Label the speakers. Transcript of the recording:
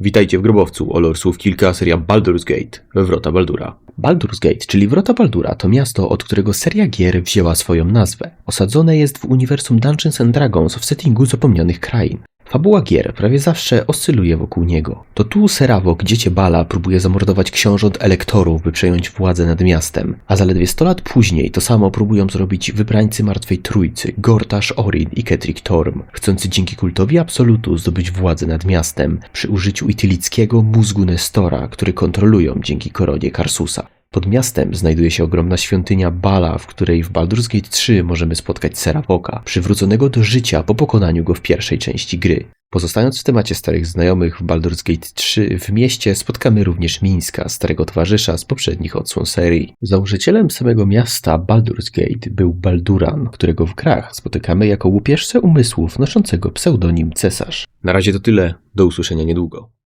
Speaker 1: Witajcie w grobowcu, o lore słów kilka, seria Baldur's Gate, Wrota Baldura. Baldur's Gate, czyli Wrota Baldura, to miasto, od którego seria gier wzięła swoją nazwę. Osadzone jest w uniwersum Dungeons and Dragons w settingu zapomnianych krain. Fabuła gier prawie zawsze oscyluje wokół niego. To tu Seravok, dziecię Bala, próbuje zamordować książąt elektorów, by przejąć władzę nad miastem. A zaledwie 100 lat później to samo próbują zrobić wybrańcy Martwej Trójcy, Gortash Orin i Ketrik Torm, chcący dzięki kultowi Absolutu zdobyć władzę nad miastem przy użyciu itylickiego mózgu Nestora, który kontrolują dzięki koronie Karsusa. Pod miastem znajduje się ogromna świątynia Bala, w której w Baldur's Gate 3 możemy spotkać Seravoka, przywróconego do życia po pokonaniu go w pierwszej części gry. Pozostając w temacie starych znajomych w Baldur's Gate 3 w mieście spotkamy również Mińska, starego towarzysza z poprzednich odsłon serii. Założycielem samego miasta Baldur's Gate był Balduran, którego w grach spotykamy jako łupieżcę umysłów noszącego pseudonim Cesarz. Na razie to tyle, do usłyszenia niedługo.